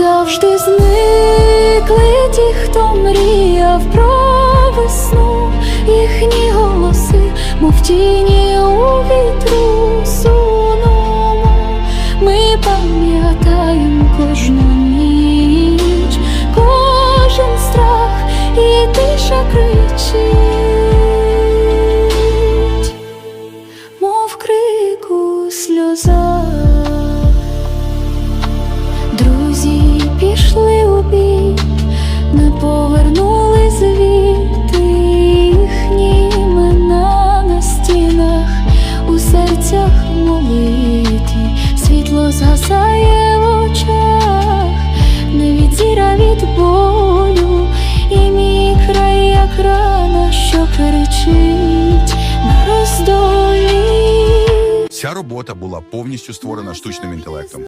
завжди зникли ті, хто мріяв про весну, їхні голоси, мов тіні у вітру сунемо. Ми пам'ятаємо кожну ніч, кожен страх і тиша кричить, мов крику сльоза. Бій, не повернули звідти їхні імена на стінах, у серцях молитві, світло згасає в очах, не від зіра від болю, і мій край, як рана, що кричить на роздолі. Ця робота була повністю створена штучним інтелектом.